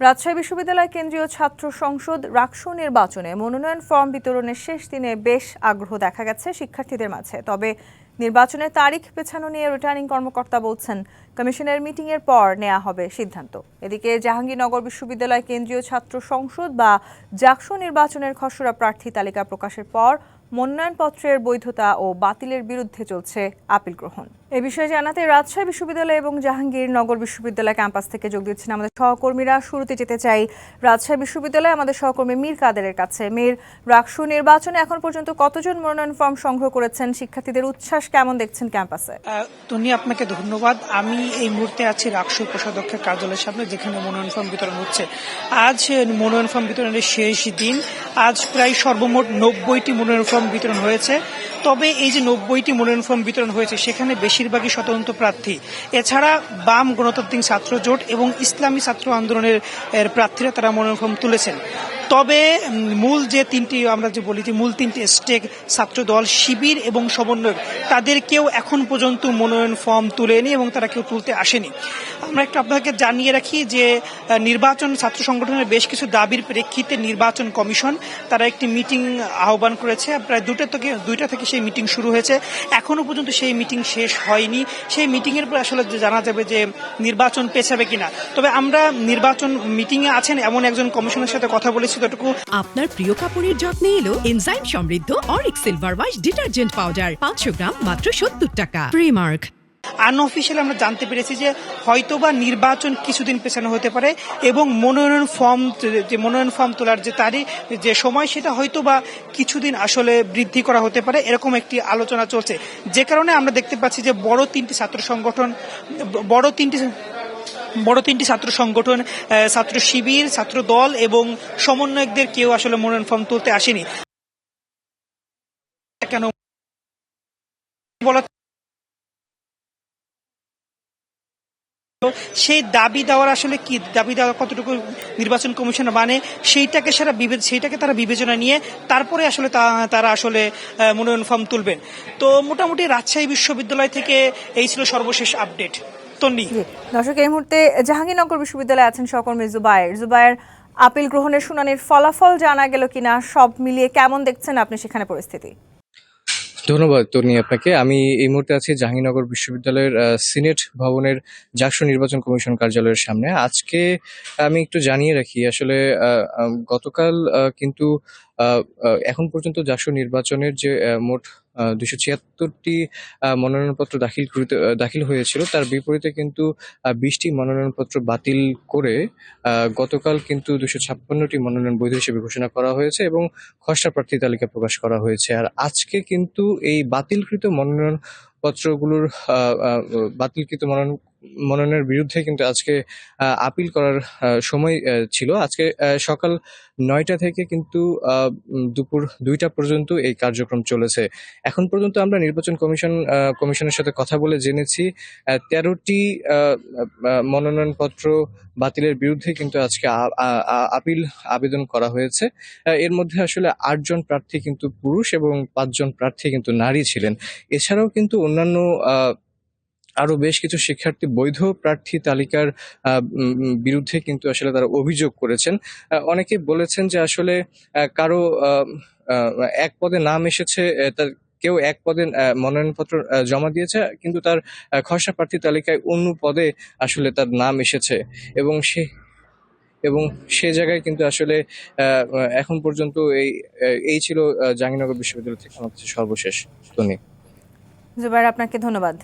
রাজশাহী বিশ্ববিদ্যালয় কেন্দ্রীয় ছাত্র সংসদ রাকসু নির্বাচনে মনোনয়ন ফর্ম বিতরণের শেষ দিনে বেশ আগ্রহ দেখা গেছে শিক্ষার্থীদের মাঝে। তবে নির্বাচনের তারিখ পেছানো নিয়ে রিটার্নিং কর্মকর্তা বলছেন, কমিশনের মিটিংয়ের পর নেওয়া হবে সিদ্ধান্ত। এদিকে জাহাঙ্গীরনগর বিশ্ববিদ্যালয় কেন্দ্রীয় ছাত্র সংসদ বা জাকসু নির্বাচনের খসড়া প্রার্থী তালিকা প্রকাশের পর মনোনয়নপত্রের বৈধতা ও বাতিলের বিরুদ্ধে চলছে আপিল গ্রহণ। এ বিষয়ে জানাতে রাজশাহী বিশ্ববিদ্যালয় এবং জাহাঙ্গীরনগর বিশ্ববিদ্যালয় ক্যাম্পাস থেকে যোগ দিচ্ছেন আমাদের সহকর্মীরা। শুরুতে যেতে চাই রাজশাহী বিশ্ববিদ্যালয়ে, আমাদের সহকর্মী মীর কাদেরের কাছে। মীর, রাকসু নির্বাচনে এখন পর্যন্ত কতজন মনোনয়ন ফর্ম সংগ্রহ করেছেন? শিক্ষার্থীদের উচ্ছ্বাস কেমন দেখছেন ক্যাম্পাসে? তুমি আপনাকে ধন্যবাদ। আমি এই মুহূর্তে আছি রাকসু কোষাধ্যক্ষের কার্যালয়ের সামনে, যেখানে মনোনয়ন ফর্ম বিতরণ হচ্ছে। আজ মনোনয়ন ফর্ম বিতরণের শেষ দিন। আজ প্রায় সর্বমোট নব্বইটি মনোনয়ন ফর্ম বিতরণ হয়েছে। তবে এই যে নব্বইটি মনোনয়ন ফর্ম বিতরণ হয়েছে, সেখানে বেশিরভাগই স্বতন্ত্র প্রার্থী। এছাড়া বাম গণতান্ত্রিক ছাত্র জোট এবং ইসলামী ছাত্র আন্দোলনের প্রার্থীরা তারা মনোনয়ন ফর্ম তুলেছেন। তবে মূল যে তিনটি, আমরা যে বলি যে মূল তিনটি স্টেক ছাত্র দল, শিবির এবং সমন্বয়ক, তাদের কেউ এখন পর্যন্ত মনোনয়ন ফর্ম তুলেনি এবং তারা কেউ তুলতে আসেনি। আমরা একটু আপনাকে জানিয়ে রাখি যে নির্বাচন ছাত্র সংগঠনের বেশ কিছু দাবির প্রেক্ষিতে নির্বাচন কমিশন তারা একটি মিটিং আহ্বান করেছে। প্রায় দুটা থেকে, দুইটা থেকে সেই মিটিং শুরু হয়েছে। এখনও পর্যন্ত সেই মিটিং শেষ হয়নি। সেই মিটিং এর পর আসলে জানা যাবে যে নির্বাচন পেছাবে কিনা। তবে আমরা নির্বাচন মিটিং এ আছেন এমন একজন কমিশনের সাথে কথা বলেছি যতটুকু। আপনার প্রিয় কাপড়ের যত্নে এলো এনজাইম সমৃদ্ধ অরিক সিলভার ওয়াশ ডিটারজেন্ট পাউডার, পাঁচশো গ্রাম মাত্র সত্তর টাকা। প্রিমার্ক আনঅফিসিয়াল আমরা জানতে পেরেছি যে হয়তোবা নির্বাচন কিছুদিন পেছানো হতে পারে এবং মনোনয়ন ফর্ম যে মনোনয়ন ফর্ম তোলার যে তারিখ, যে সময়, সেটা হয়তোবা কিছুদিন আসলে বৃদ্ধি করা হতে পারে, এরকম একটি আলোচনা চলছে। যে কারণে আমরা দেখতে পাচ্ছি যে বড় তিনটি ছাত্র সংগঠন, বড় তিনটি বড় তিনটি ছাত্র সংগঠন ছাত্র শিবির, ছাত্র দল এবং সমন্বয়কদের কেউ আসলে মনোনয়ন ফর্ম তুলতে আসেনি। কেন বলা সেই দাবি দেওয়ার আসলে কি? দাবি দেওয়া কতটুকু নির্বাচন কমিশন মানে? সেইটাকে সারা সেইটাকে তারা বিবেচনা নিয়ে তারপরে আসলে তারা আসলে মনোনয়ন ফর্ম তুলবেন। তো মোটামুটি রাজশাহী বিশ্ববিদ্যালয় থেকে এই ছিল সর্বশেষ আপডেট। দর্শক, এই মুহূর্তে জাহাঙ্গীরনগর বিশ্ববিদ্যালয়ে আছেন সহকর্মী জুবায়ের। জুবায়ের আপিল গ্রহণের শুনানির ফলাফল জানা গেল কিনা, সব মিলিয়ে কেমন দেখছেন আপনি সেখানে পরিস্থিতি? ধন্যবাদ তনি আপনাকে। আমি এই মুহূর্তে আছি জাহাঙ্গীরনগর বিশ্ববিদ্যালয়ের সিনেট ভবনের জাকসু নির্বাচন কমিশন কার্যালয়ের সামনে। আজকে আমি একটু জানিয়ে রাখি, আসলে গতকাল কিন্তু এখন পর্যন্ত জাকসু নির্বাচনের যে মোট দুশো ছিয়াত্তরটি মনোনয়নপত্র দাখিল দাখিল হয়েছিল। তার বিপরীতে কিন্তু বিশটি মনোনয়নপত্র বাতিল করে গতকাল কিন্তু দুশো ছাপ্পান্নটি মনোনয়ন বৈধ হিসেবে ঘোষণা করা হয়েছে এবং খসড়া প্রার্থী তালিকা প্রকাশ করা হয়েছে। আর আজকে কিন্তু এই বাতিলকৃত মনোনয়ন পত্রগুলোর বাতিলকৃত মনোনয়ন মনোনয়নের বিরুদ্ধে কিন্তু আজকে আপিল করার সময় ছিল। আজকে সকাল নয়টা থেকে কিন্তু দুপুর দুইটা পর্যন্ত এই কার্যক্রম চলেছে। এখন পর্যন্ত আমরা নির্বাচন কমিশন কমিশনের সাথে কথা বলে জেনেছি তেরোটি মনোনয়নপত্র বাতিলের বিরুদ্ধে কিন্তু আজকে আপিল আবেদন করা হয়েছে। এর মধ্যে আসলে আটজন প্রার্থী কিন্তু পুরুষ এবং পাঁচজন প্রার্থী কিন্তু নারী ছিলেন। এছাড়াও কিন্তু অন্যান্য আহ, আরও বেশ কিছু শিক্ষার্থী বৈধ প্রার্থী তালিকার বিরুদ্ধে কিন্তু আসলে তারা অভিযোগ করেছেন। অনেকে বলেছেন যে আসলে কারও এক পদে নাম এসেছে তার কেউ এক পদে মনোনয়নপত্র জমা দিয়েছে কিন্তু তার খসড়া প্রার্থী তালিকায় অন্য পদে আসলে তার নাম এসেছে। এবং সে এবং সে জায়গায় কিন্তু আসলে এখন পর্যন্ত এই এই ছিল জাহাঙ্গীরনগর বিশ্ববিদ্যালয় থেকে আমার কাছে সর্বশেষ। তনি জুবায়ের আপনাকে ধন্যবাদ।